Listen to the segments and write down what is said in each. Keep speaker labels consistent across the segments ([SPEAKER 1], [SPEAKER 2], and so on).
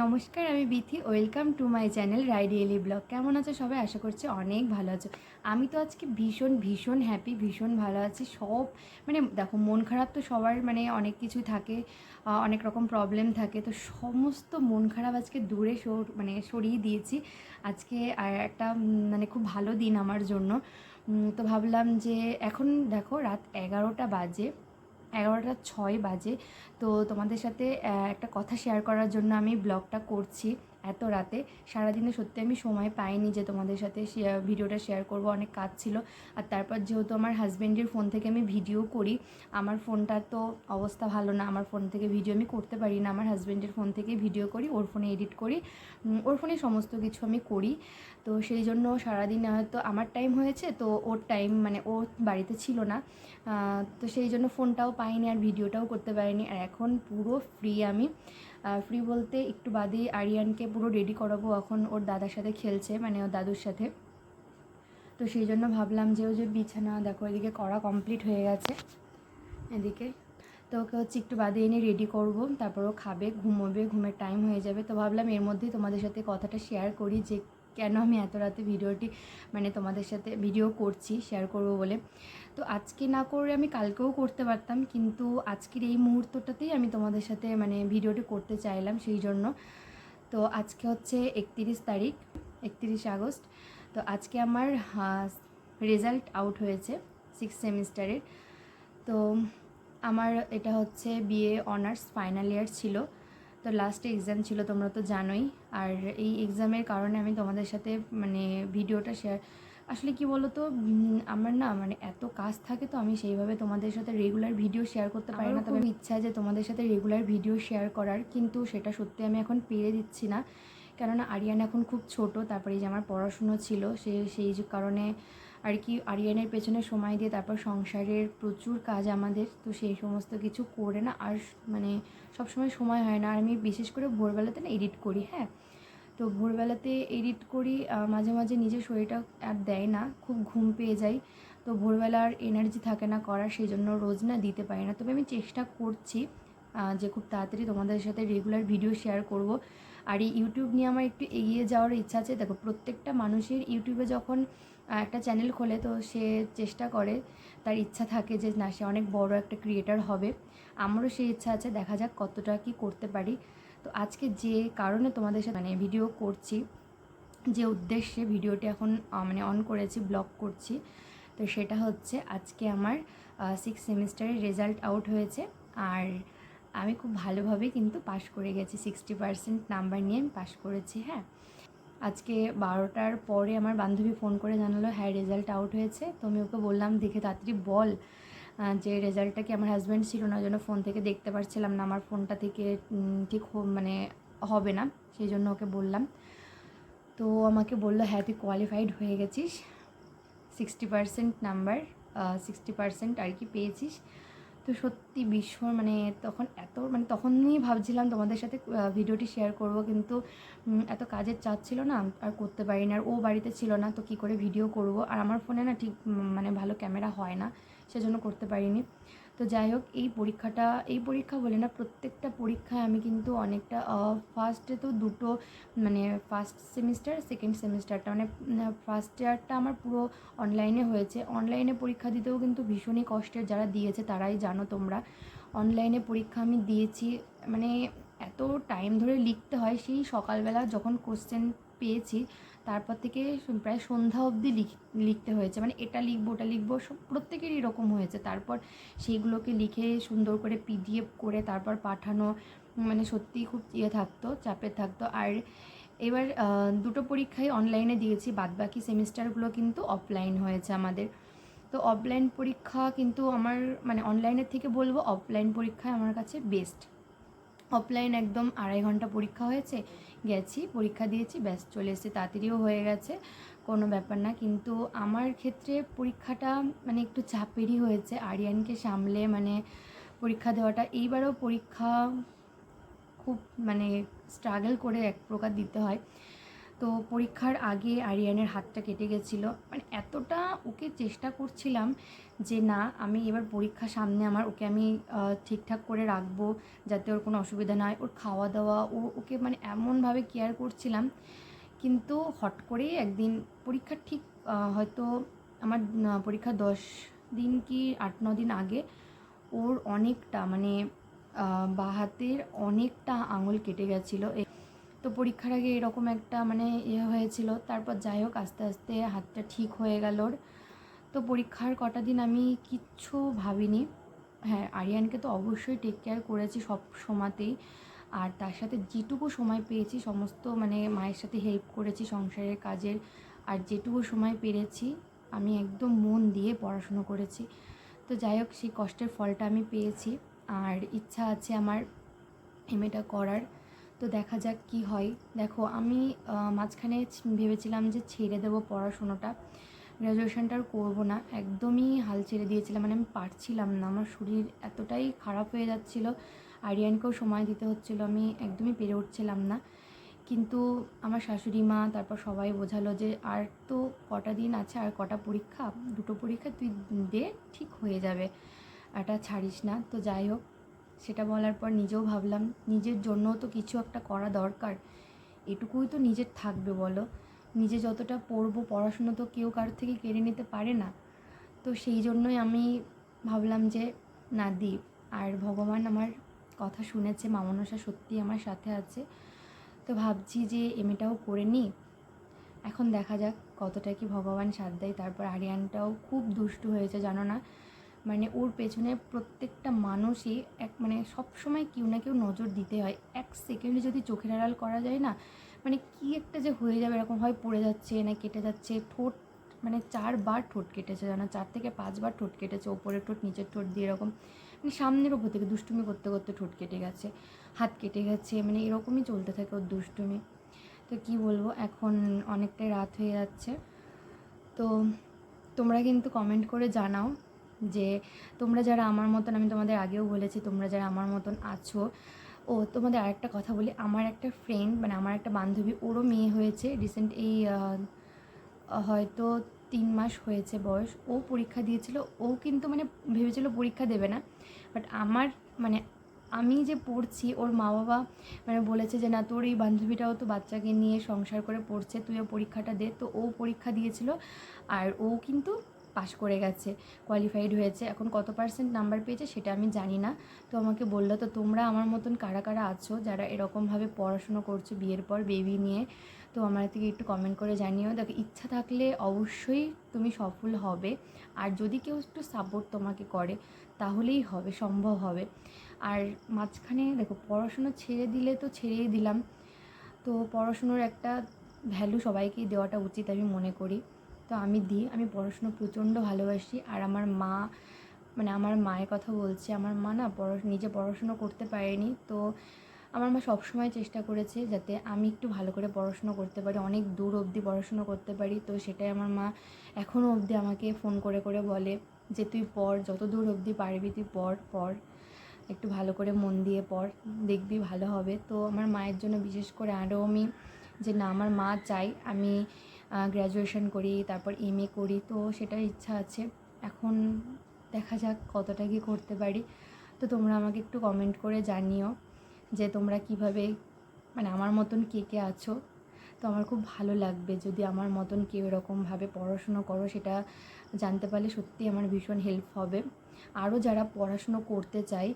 [SPEAKER 1] নমস্কার, আমি Bithi. Welcome to my channel রাইডিয়েলি vlog. কেমন আছো সবাই? আশা করছি অনেক ভালো আছো। আমি তো আজকে ভীষণ ভীষণ হ্যাপি ভীষণ ভালো আছি। সব মানে দেখো, মন খারাপ তো সবার মানে অনেক কিছু থাকে অনেক রকম প্রবলেম থাকে। তো সমস্ত মন খারাপ আজকে দূরে সর মানে সরিয়ে দিয়েছি। আজকে একটা মানে খুব ভালো দিন আমার জন্য। তো ভাবলাম যে এখন দেখো, রাত এগারোটা বাজে। এগারোটা ছয় বাজে। তো তোমাদের সাথে একটা কথা শেয়ার করার জন্য আমি ব্লগটা করছি এত রাতে। সারাদিনে সত্যি আমি সময় পাইনি যে তোমাদের সাথে ভিডিওটা শেয়ার করব, অনেক কাজ ছিল। আর তারপর যেহেতু আমার হাজব্যান্ডের ফোন থেকে আমি ভিডিও করি, আমার ফোনটার তো অবস্থা ভালো না। আমার ফোন থেকে ভিডিও আমি করতে পারি না। আমার হাজব্যান্ডের ফোন থেকে ভিডিও করি, ওর ফোনে এডিট করি। ওর ফোনে সমস্ত কিছু আমি করি। তো সেই জন্য সারাদিন হয়তো আমার টাইম হয়েছে, তো ওর টাইম মানে ও বাড়িতে ছিল না। তো সেই জন্য ফোনটাও পাইনি আর ভিডিওটাও করতে পারিনি। আর এখন পুরো ফ্রি আমি। ফ্রি বলতে একটু বাদে আরিয়ানকে পুরো রেডি করাবো। এখন ওর দাদার সাথে খেলছে মানে ওর দাদুর সাথে। তো সেই জন্য ভাবলাম যে ও যে বিছানা, দেখো এদিকে করা কমপ্লিট হয়ে গেছে। এদিকে তো ওকে হচ্ছে একটু বাদে এনে রেডি করব। তারপর ও খাবে, ঘুমোবে, ঘুমের টাইম হয়ে যাবে। তো ভাবলাম এর মধ্যেই তোমাদের সাথে কথাটা শেয়ার করি যে কেন আমি এত রাতে ভিডিওটি মানে তোমাদের সাথে ভিডিও করছি শেয়ার করব বলে। তো আজকে না করে আমি কালকেও করতে পারতাম, কিন্তু আজকের এই মুহূর্তটাতেই আমি তোমাদের সাথে মানে ভিডিওটি করতে চাইলাম সেই জন্য। তো আজকে হচ্ছে একত্রিশ তারিখ, একত্রিশ আগস্ট। তো আজকে আমার রেজাল্ট আউট হয়েছে সিক্স সেমিস্টারের তো আমার এটা হচ্ছে বিএ অনার্স ফাইনাল ইয়ার ছিল। তো লাস্টে এক্সাম ছিল, তোমরা তো জানোই। আর এই এক্সামের কারণে আমি তোমাদের সাথে মানে ভিডিওটা শেয়ার আসলে কি বলো তো আমার না মানে এত কাজ থাকে তো আমি সেইভাবে তোমাদের সাথে রেগুলার ভিডিও শেয়ার করতে পারি না। তবে ইচ্ছা যে তোমাদের সাথে রেগুলার ভিডিও শেয়ার করার কিন্তু সেটা সত্যি আমি এখন পেরে দিচ্ছি না। কেননা আরিয়ান এখন খুব ছোট তারপরে যে আমার পড়াশুনো ছিল সে সেই কারণে আর কি আরিয়ানের পেছনে সময় দিয়ে তারপর সংসারের প্রচুর কাজ আমাদের তো সেই সমস্ত কিছু করে না আর মানে সবসময় সময় হয় না। আর আমি বিশেষ করে ভোরবেলাতে না এডিট করি হ্যাঁ? তো ভোরবেলাতে এডিট করি মাঝে মাঝে নিজের শরীরটা আর দেয় না, খুব ঘুম পেয়ে যাই তো ভোরবেলা আর এনার্জি থাকে না করার, সেই জন্য রোজ না দিতে পারি না। তবে আমি চেষ্টা করছি যে খুব তাড়াতাড়ি তোমাদের সাথে রেগুলার ভিডিও শেয়ার করব। আর এই ইউটিউব নিয়ে আমার একটু এগিয়ে যাওয়ার ইচ্ছা আছে। দেখো, প্রত্যেকটা মানুষের ইউটিউবে যখন একটা চ্যানেল খোলে, তো সে চেষ্টা করে, তার ইচ্ছা থাকে যে না, সে অনেক বড় একটা ক্রিয়েটার হবে। আমারও সেই ইচ্ছা আছে, দেখা যাক কতটা কি করতে পারি। তো আজকে যে কারণে তোমাদের সাথে মানে ভিডিও করছি, যে উদ্দেশ্যে ভিডিওটি এখন মানে অন করেছি ব্লগ করছি, তো সেটা হচ্ছে আজকে আমার সিক্স সেমিস্টারের রেজাল্ট আউট হয়েছে। আর আমি খুব ভালোভাবে কিন্তু পাশ করে গেছি সিক্সটি পার্সেন্ট নাম্বার নিয়ে আমি পাশ করেছি হ্যাঁ। আজকে বারোটার পরে আমার বান্ধবী ফোন করে জানালো হ্যাঁ রেজাল্ট আউট হয়েছে। তো আমি ওকে বললাম, দেখে তাড়াতাড়ি বল যে রেজাল্টটা কি আমার হাজব্যান্ড ছিল না জন্য ফোন থেকে দেখতে পারছিলাম না, আমার ফোনটা থেকে ঠিক মানে হবে না, সেই জন্য ওকে বললাম। তো আমাকে বলল হ্যাঁ তুই কোয়ালিফাইড হয়ে গেছিস sixty percent number sixty percent আর কি পেয়েছিস। তো সত্যি ভীষণ মানে তখন এত মানে তখনই ভাবছিলাম তোমাদের সাথে ভিডিওটি শেয়ার করব, কিন্তু এত কাজের চাপ ছিল না, আর করতে পারি না আর ও বাড়িতে ছিল না, তো কি করে ভিডিও করব? আর আমার ফোনে না ঠিক মানে ভালো ক্যামেরা হয় না। সেজন্য করতে পারিনি। তো যাই হোক, এই পরীক্ষাটা, এই পরীক্ষা বলে না প্রত্যেকটা পরীক্ষায় আমি কিন্তু অনেকটা ফার্স্টে তো দুটো মানে ফার্স্ট সেমিস্টার সেকেন্ড সেমিস্টারটা মানে ফার্স্ট ইয়ারটা আমার পুরো অনলাইনে হয়েছে। অনলাইনে পরীক্ষা দিতেও কিন্তু ভীষণই কষ্টের যারা দিয়েছে তারাই জানো তোমরা। অনলাইনে পরীক্ষা আমি দিয়েছি মানে এত টাইম ধরে লিখতে হয়, সেই সকালবেলা যখন কোশ্চেন পেয়েছি তারপর থেকে প্রায় সন্ধ্যা অবধি লিখ- লিখতে হয়েছে। মানে এটা লিখব, ওটা লিখব, সব প্রত্যেকেরই এরকম হয়েছে। তারপর সেইগুলোকে লিখে সুন্দর করে পিডিএফ করে তারপর পাঠানো মানে সত্যিই খুব ইয়ে থাকতো, চাপে থাকতো। আর এবার দুটো পরীক্ষাই অনলাইনে দিয়েছি, বাদবাকি সেমিস্টারগুলো কিন্তু অফলাইন হয়েছে আমাদের। তো অফলাইন পরীক্ষা কিন্তু আমার মানে অনলাইনের থেকে বলব অফলাইন পরীক্ষায় আমার কাছে বেস্ট অফলাইন একদম আড়াই ঘণ্টা পরীক্ষা হয়েছে, গেছি, পরীক্ষা দিয়েছি, ব্যাস চলে এসেছে, তাড়াতাড়িও হয়ে গেছে, কোনো ব্যাপার না। কিন্তু আমার ক্ষেত্রে পরীক্ষাটা মানে একটু চাপেরই হয়েছে, আরিয়ানকে সামলে মানে পরীক্ষা দেওয়াটা। এইবারও পরীক্ষা খুব মানে স্ট্রাগল করে এক প্রকার দিতে হয়। তো পরীক্ষার আগে আরিয়ানের হাতটা কেটে গেছিল। মানে এতটা ওকে চেষ্টা করছিলাম যে না আমি এবার পরীক্ষা সামনে আমার ওকে আমি ঠিকঠাক করে রাখব যাতে ওর কোনো অসুবিধা না হয়। ওর খাওয়া দাওয়া ও ওকে মানে এমনভাবে কেয়ার করছিলাম। কিন্তু হট করেই একদিন পরীক্ষার ঠিক হয়তো আমার পরীক্ষা দশ দিন কি আট ন দিন আগে ওর অনেকটা মানে আহ, বাঁ হাতের অনেকটা আঙুল কেটে গেছিল। তো পরীক্ষার আগে এরকম একটা মানে ইয়ে হয়েছিল। তারপর যাই হোক, আস্তে আস্তে হাতটা ঠিক হয়ে গেল তো পরীক্ষার কটা দিন আমি কিচ্ছু ভাবিনি। হ্যাঁ আরিয়ানকে তো অবশ্যই টেক কেয়ার করেছি সব সময়তেই। আর তার সাথে যেটুকু সময় পেয়েছি, সমস্ত মানে মায়ের সাথে হেল্প করেছি সংসারের কাজের। আর যেটুকু সময় পেরেছি, আমি একদম মন দিয়ে পড়াশুনো করেছি। তো যাই হোক, সেই কষ্টের ফলটা আমি পেয়েছি। আর ইচ্ছা আছে আমার এমএটা করার। তো দেখা যাক কি হয়। দেখো, আমি মাঝখানে ভেবেছিলাম যে ছেড়ে দেবো পড়াশুনোটা। গ্র্যাজুয়েশনটা আর করব না। একদমই হাল ছেড়ে দিয়েছিলাম। মানে আমি পারছিলাম না। আমার শরীর এতটাই খারাপ হয়ে যাচ্ছিল। আরিয়ানকেও সময় দিতে হচ্ছিল। আমি একদমই পেরে উঠছিলাম না। কিন্তু আমার শাশুড়ি মা, তারপর সবাই বোঝালো যে আর তো কটা দিন আছে, আর কটা পরীক্ষা? দুটো পরীক্ষা তুই দে, ঠিক হয়ে যাবে। এটা ছাড়িস না। তো যাই হোক সেটা বলার পর নিজেও ভাবলাম, নিজের জন্যও তো কিছু একটা করা দরকার। এটুকুই তো নিজের থাকবে বলো। নিজে যতটা পড়ব, পড়াশুনো তো কেউ কারোর থেকে কেড়ে নিতে পারে না। তো সেই জন্যই আমি ভাবলাম যে, না দিই। আর ভগবান আমার কথা শুনেছে, মামনসা সত্যি আমার সাথে আছে। তো ভাবছি যে এমএটাও করে নিই। এখন দেখা যাক কতটা কি ভগবান সাথ দেয়। তারপর আরিয়ানটাও খুব দুষ্টু হয়েছে, জানো না? মানে ওর পেছনে প্রত্যেকটা মানুষই এক মানে সব সময় কেউ না কেউ নজর দিতে হয়। এক সেকেন্ডে যদি চোখের আড়াল করা যায় না মানে কি একটা যে হয়ে যাবে, এরকম হয় পড়ে যাচ্ছে, না কেটে যাচ্ছে, ঠোঁট মানে চারবার ঠোঁট কেটেছে জানো, চার থেকে পাঁচবার ঠোঁট কেটেছে ওপরের ঠোঁট, নিচের ঠোঁট দিয়ে এরকম। মানে সামনের ওপর থেকে দুষ্টুমি করতে করতে ঠোঁট কেটে গেছে, হাত কেটে গেছে মানে এরকমই চলতে থাকে ওর দুষ্টুমি। তো কি বলব, এখন অনেকটাই রাত হয়ে যাচ্ছে। তো তোমরা কিন্তু কমেন্ট করে জানাও যে তোমরা যারা আমার মতন, আমি তোমাদের আগেও বলেছি, তোমরা যারা আমার মতন আছো। ও, তোমাদের আরেকটা কথা বলি, আমার একটা ফ্রেন্ড মানে আমার একটা বান্ধবী, ওরও মেয়ে হয়েছে রিসেন্ট এই হয়তো তিন মাস হয়েছে বয়স। ও পরীক্ষা দিয়েছিল, ও কিন্তু মানে ভেবেছিল পরীক্ষা দেবে না। বাট আমার মানে আমি যে পড়ছি, ওর মা বাবা মানে বলেছে যে, না, তোর এই বান্ধবীটাও তো বাচ্চাকে নিয়ে সংসার করে পড়ছে, তুইও পরীক্ষাটা দে। তো ও পরীক্ষা দিয়েছিল, আর ও কিন্তু পাশ করে গেছে কোয়ালিফাইড হয়েছে। এখন কত পার্সেন্ট নাম্বার পেয়েছে সেটা আমি জানি না। তো আমাকে বলল, তো তোমরা আমার মতন কারা কারা আছো যারা এরকমভাবে পড়াশুনো করছ বিয়ের পর বেবি নিয়ে? তো আমার থেকে একটু কমেন্ট করে জানিও। দেখো, ইচ্ছা থাকলে অবশ্যই তুমি সফল হবে। আর যদি কেউ একটু সাপোর্ট তোমাকে করে, তাহলেই হবে, সম্ভব হবে। আর মাঝখানে দেখো, পড়াশুনো ছেড়ে দিলে তো ছেড়েই দিলাম। তো পড়াশুনোর একটা ভ্যালু সবাইকেই দেওয়াটা উচিত আমি মনে করি। তো আমি দিই আমি পড়াশুনো প্রচণ্ড ভালোবাসি। আর আমার মা মানে আমার মায়ের কথা বলছি, আমার মা না পড়া, নিজে পড়াশুনো করতে পারেনি। তো আমার মা সবসময় চেষ্টা করেছে যাতে আমি একটু ভালো করে পড়াশুনো করতে পারি, অনেক দূর অবধি পড়াশুনো করতে পারি। তো সেটাই আমার মা এখনও অবধি আমাকে ফোন করে করে বলে যে, তুই পড়, যত দূর অবধি পারবি তুই পড় পড়। একটু ভালো করে মন দিয়ে পড়, দেখবি ভালো হবে। তো আমার মায়ের জন্য বিশেষ করে আরও আমি যে, না, আমার মা চাই আমি গ্র্যাজুয়েশন করি, তারপর এম এ করি, তো সেটার ইচ্ছা আছে। এখন দেখা যাক কতটা কি করতে পারি। তো তোমরা আমাকে একটু কমেন্ট করে জানিও যে তোমরা কীভাবে মানে আমার মতন কে কে আছো। তো আমার খুব ভালো লাগবে যদি আমার মতন কেউ এরকমভাবে পড়াশুনো করো, সেটা জানতে পারলে সত্যি আমার ভীষণ হেল্প হবে। আরও যারা পড়াশুনো করতে চায়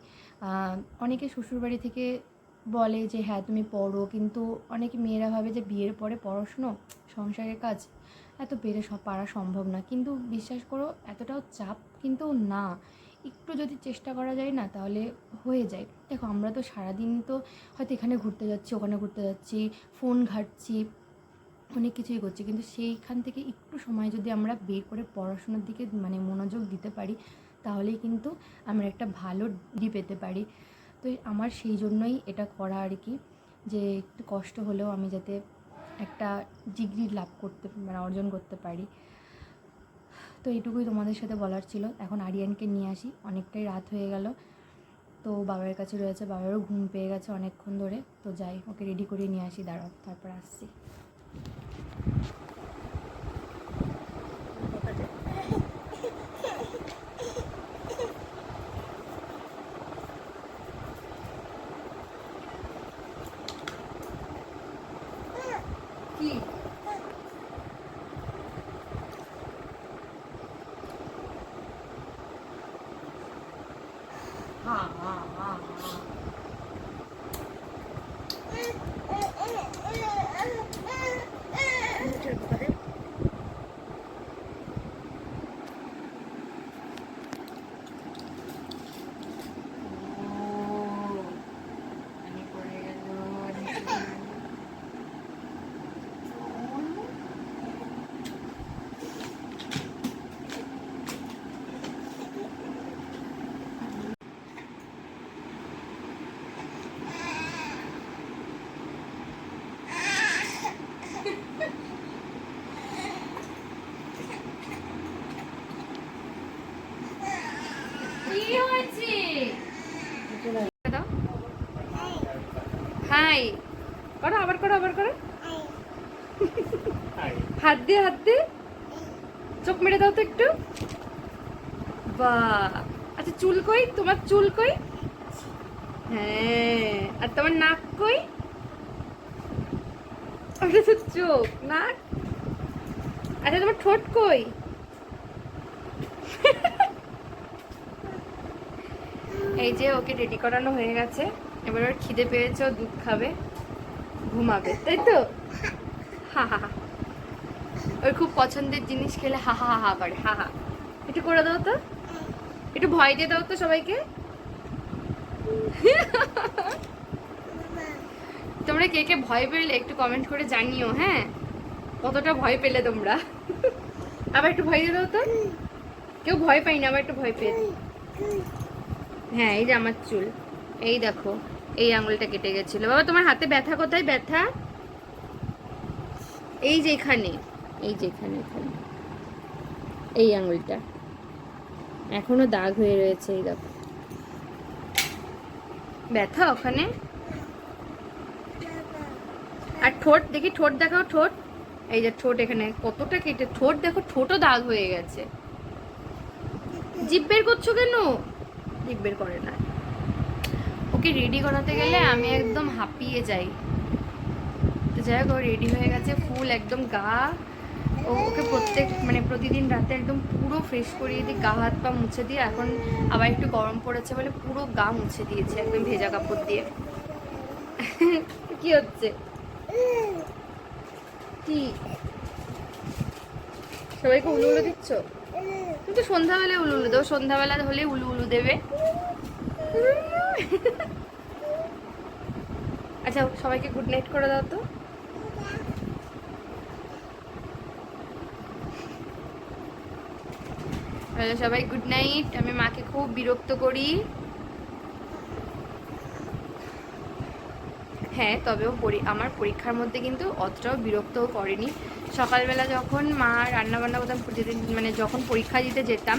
[SPEAKER 1] অনেকে শ্বশুরবাড়ি থেকে বলে যে হ্যাঁ তুমি পড়ো। কিন্তু অনেকে মেয়েরা ভাবে যে, বিয়ের পরে পড়াশুনো, সংসারের কাজ, এত পেরে সব পারা সম্ভব না। কিন্তু বিশ্বাস করো, এতটাও চাপ কিন্তু না। একটু যদি চেষ্টা করা যায় না, তাহলে হয়ে যায়। দেখো, আমরা তো সারাদিন তো হয়তো এখানে ঘুরতে যাচ্ছি, ওখানে ঘুরতে যাচ্ছি, ফোন ঘাটছি, অনেক কিছুই করছি। কিন্তু সেইখান থেকে একটু সময় যদি আমরা বের করে পড়াশোনার দিকে মানে মনোযোগ দিতে পারি, তাহলেই কিন্তু আমরা একটা ভালো ডি পেতে পারি। তো আমার সেই জন্যই এটা করা আর কি, যে একটু কষ্ট হলেও আমি যাতে একটা ডিগ্রি লাভ করতে মানে অর্জন করতে পারি। তো এইটুকুই তোমাদের সাথে বলার ছিল। এখন আরিয়ানকে নিয়ে আসি। অনেকটাই রাত হয়ে গেল। তো বাবার কাছে রয়েছে। বাবারও ঘুম পেয়ে গেছে অনেকক্ষণ ধরে। তো যাই, ওকে রেডি করে নিয়ে আসি। দাঁড়াও, তারপর আসছি। কি হা হা হা হা কি হয়েছে দাও হাই। করো আবার করো আবার করো। হাত দিয়ে হাত দিয়ে। চোখ মেরে দাও তো একটু। বাহ আচ্ছা চুল কই? তোমার চুল কই? হ্যাঁ। আর তোমার নাক কই? চোখ নাক। আচ্ছা তোমার ঠোঁট কই? এই যে ওকে রেডি করানো হয়ে গেছে। এবার ওর খিদে পেয়েছে, ও দুধ খাবে, ঘুমাবে, তাই তো? হা হা হা। ওর খুব পছন্দের জিনিস খেলে হা হা হা করে, হা হা। একটু করে দাও তো। একটু ভয় দিয়ে দাও তো সবাইকে। তোমরা কে কে ভয় পেলে একটু কমেন্ট করে জানিও হ্যাঁ? কতটা ভয় পেলে তোমরা? আবার একটু ভয় দিয়ে দাও তো। কেউ ভয় পাই না, আবার একটু ভয় পেয়ে। হ্যাঁ এই যে আমার চুল। এই দেখো, এই আঙুলটা কেটে গেছিল। বাবা, তোমার হাতে ব্যথা কোথায়? ব্যথা? এই যে এখানে, এই যে এখানে এখানে। এই আঙুলটা। এখনও দাগ হয়ে রয়েছে, এই দেখো। ব্যথা ওখানে? আর ঠোঁট, দেখি ঠোঁট দেখাও, ঠোঁট। এই যে ঠোঁট এখানে, কতটা কেটে ঠোঁট দেখো, ঠোঁটও দাগ হয়ে গেছে। জিভ বের করছ কেন? জিভ বের করে না ওকে রেডি করাতে গেলে আমি একদম হাঁপিয়ে যাই। তো যাই হোক, ও রেডি হয়ে গেছে ফুল একদম গা। ও ওকে প্রত্যেক মানে প্রতিদিন রাতে একদম পুরো ফ্রেশ করিয়ে দিই গা, হাত, পা মুছে দিয়ে এখন আবার একটু গরম পড়েছে বলে পুরো গা মুছে দিয়েছে, একদম ভেজা কাপড় দিয়ে। কি হচ্ছে? কি? সবাইকে উলু উলু দিচ্ছ? তুমি তো সন্ধ্যাবেলায় উলু উলু দেবো, সন্ধ্যাবেলা হলে উলু উলু দেবে। আচ্ছা সবাইকে গুড নাইট করে দাও তো। সবাই গুড নাইট আমি মাকে খুব বিরক্ত করি। হ্যাঁ তবেও আমার পরীক্ষার মধ্যে কিন্তু অতটাও বিরক্তও করেনি। সকালবেলা যখন মা রান্না বান্না করতাম যেদিন মানে যখন পরীক্ষা দিতে যেতাম,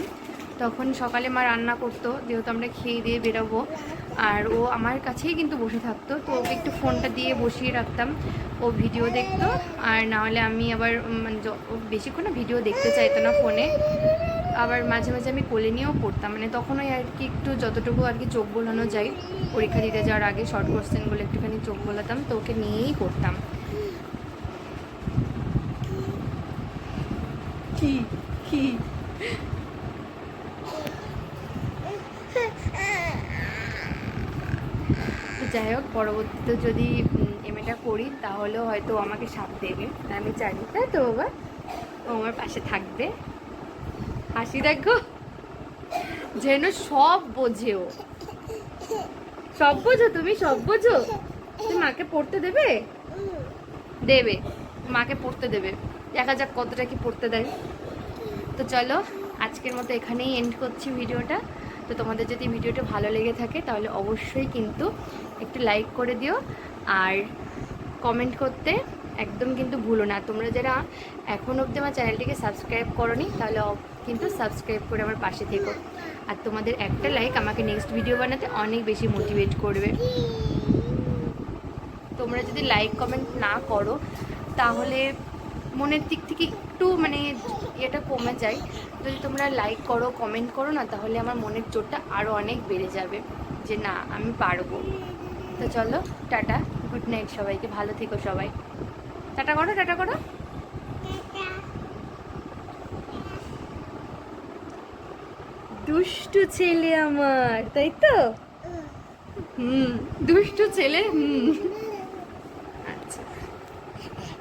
[SPEAKER 1] তখন সকালে মা রান্না করতো, যেহেতু আমরা খেয়ে দিয়ে বেরোবো। আর ও আমার কাছেই কিন্তু বসে থাকতো, তো ওকে একটু ফোনটা দিয়ে বসিয়ে রাখতাম। ও ভিডিও দেখতো, আর না হলে আমি আবার মানে বেশিক্ষণ ভিডিও দেখতে চাইতো না ফোনে। আবার মাঝে মাঝে আমি কোলে নিয়েও পড়তাম মানে তখন ওই আর কি একটু যতটুকু আর কি চোখ বোলানো যায়, পরীক্ষা দিতে যাওয়ার আগে শর্ট কোশ্চেনগুলো একটুখানি চোখ বোলাতাম, তো ওকে নিয়েই পড়তাম কি কি তো যাই হোক, পরবর্তীতে যদি এমএটা করি, তাহলেও হয়তো আমাকে সাথ দেবে। আমি জানি, তাই তো বাবা? ও আমার পাশে থাকবে। হাসি দেখো। যেন সব বোঝে ও। সব বোঝো তুমি? সব বোঝো? তুমি মাকে পড়তে দেবে? দেবে। মাকে পড়তে দেবে। দেখা যাক কতটা কি পড়তে দেয়। তো চলো, আজকের মতো এখানেই এন্ড করছি ভিডিওটা। তো তোমাদের যদি ভিডিওটা ভালো লেগে থাকে, তাহলে অবশ্যই কিন্তু একটু লাইক করে দিও। আর কমেন্ট করতে একদম কিন্তু ভুলো না। তোমরা যারা এখন অবধি আমার চ্যানেলটিকে সাবস্ক্রাইব করনি, তাহলে কিন্তু সাবস্ক্রাইব করে আমার পাশে থেকো। আর তোমাদের একটা লাইক আমাকে নেক্সট ভিডিও বানাতে অনেক বেশি মোটিভেট করবে। তোমরা যদি লাইক কমেন্ট না করো, তাহলে মনের দিক থেকে একটু মানে এটা কমে যায়। যদি তোমরা লাইক করো কমেন্ট করো না, তাহলে আমার মনের জোরটা আরও অনেক বেড়ে যাবে যে না, আমি পারব। তো চলো, টাটা গুড নাইট সবাইকে, ভালো থেকো সবাই। টাটা করো টাটা করো। দুষ্টু ছেলে আমার, তাই তো? হুম, দুষ্টু ছেলে, হুম।